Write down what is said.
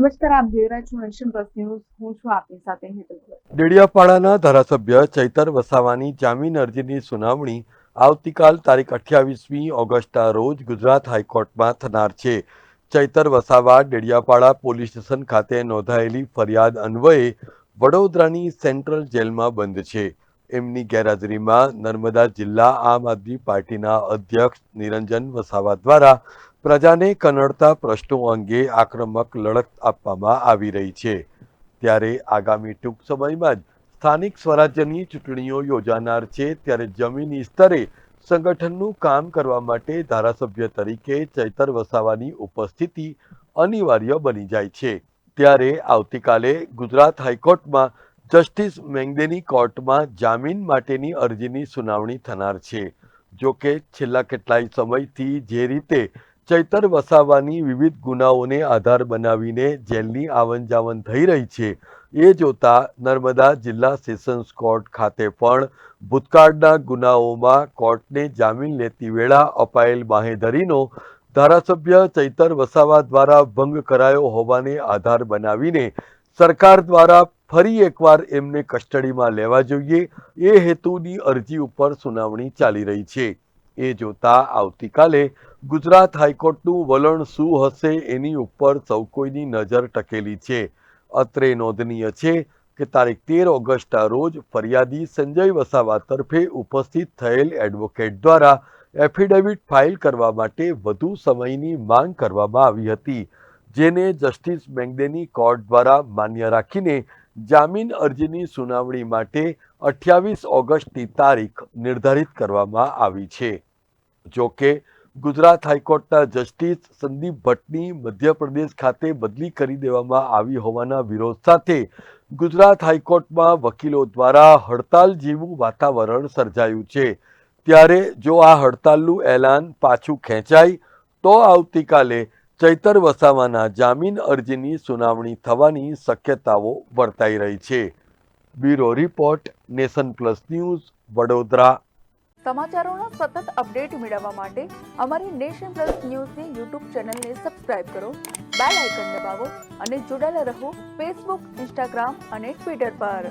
નમસ્કાર, આપ જોઈ રહ્યા છો ન્યૂઝ. હું છું આપની સાથે હેતલ ડેડિયાપાડાના ધારાસભ્ય ચૈતર વસાવાની જામીન અરજીની સુનાવણી આવતીકાલ તારીખ અઠ્યાવીસમી ઓગસ્ટના રોજ ગુજરાત હાઈકોર્ટમાં થનાર છે. ચૈતર વસાવા ડેડિયાપાડા પોલીસ સ્ટેશન ખાતે નોંધાયેલી ફરિયાદ અન્વયે વડોદરાની સેન્ટ્રલ જેલમાં બંધ છે. એમની ગેરહાજરીમાં નર્મદા જિલ્લા આમ આદમી પાર્ટીના અધ્યક્ષ નિરંજન વસાવા દ્વારા પ્રજાને કનડતા પ્રશ્નો અંગે આક્રમક લડત આપવામાં આવી રહી છે. ત્યારે આગામી ટૂંક સમયમાં જ સ્થાનિક સ્વરાજ્યની ચૂંટણીઓ યોજાનાર છે. ત્યારે જમીની સ્તરે સંગઠનનું કામ કરવા માટે ધારાસભ્ય તરીકે ચૈતર વસાવાની ઉપસ્થિતિ અનિવાર્ય બની જાય છે. ત્યારે આવતીકાલે ગુજરાત હાઈકોર્ટમાં જસ્ટિસ મેંગદેની કોર્ટમાં જામીન માટેની અરજીની સુનાવણી થનાર છે. જો કે છેલ્લા કેટલાય સમયથી જે રીતે ચૈતર વસાવાની વિવિધ ગુનાઓને આધાર બનાવીને જેલની આવન જાવન થઈ રહી છે. એ જોતા નર્મદા જિલ્લા સેશન્સ કોર્ટ ખાતે પણ ભૂતકાળના ગુનાઓમાં કોર્ટને જામીન લેતી વેળા અપાયેલ બાહેધરીનો ધારાસભ્ય ચૈતર વસાવા દ્વારા ભંગ કરાયો હોવાને આધાર બનાવીને સરકાર દ્વારા ફરી એકવાર એમને કસ્ટડીમાં લેવા જોઈએ. એ હેતુની અરજી ઉપર સુનાવણી ચાલી રહી છે. એ જોતા આવતીકાલે ગુજરાત હાઈકોર્ટનું વલણ શું હશે એની ઉપર સૌ કોઈની નજર ટકેલી છે. અત્રે નોંધનીય છે કે તારીખ તેર ઓગસ્ટના રોજ ફરિયાદી સંજય વસાવા તરફે ઉપસ્થિત થયેલ એડવોકેટ દ્વારા એફિડેવિટ ફાઇલ કરવા માટે વધુ સમયની માંગ કરવામાં આવી હતી, જેને જસ્ટિસ મેંગદેની કોર્ટ દ્વારા માન્ય રાખીને જામીન અરજીની સુનાવણી માટે અઠ્યાવીસ ઓગસ્ટની તારીખ નિર્ધારિત કરવામાં આવી છે. જોકે ગુજરાત હાઈકોર્ટના જસ્ટિસ સંદીપ ભટ્ટની મધ્યપ્રદેશ ખાતે બદલી કરી દેવામાં આવી હોવાના વિરોધ સાથે ગુજરાત હાઈકોર્ટમાં વકીલો દ્વારા હડતાલ જેવું વાતાવરણ સર્જાયું છે. ત્યારે જો આ હડતાલનું એલાન પાછું ખેંચાય, તો આવતીકાલે ચૈતર વસાવાના જામીન અરજીની સુનાવણી થવાની શક્યતાઓ વર્તાઈ રહી છે. Bureau report, nation plus news, Vadodara. સમાચારોના સતત અપડેટ મેળવવા માટે અમારી નેશન પ્લસ ન્યૂઝની યુટ્યુબ ચેનલને સબસ્ક્રાઇબ કરો, બેલ આઇકન દબાવો અને જોડાયેલા રહો ફેસબુક, ઇન્સ્ટાગ્રામ અને ટ્વિટર પર.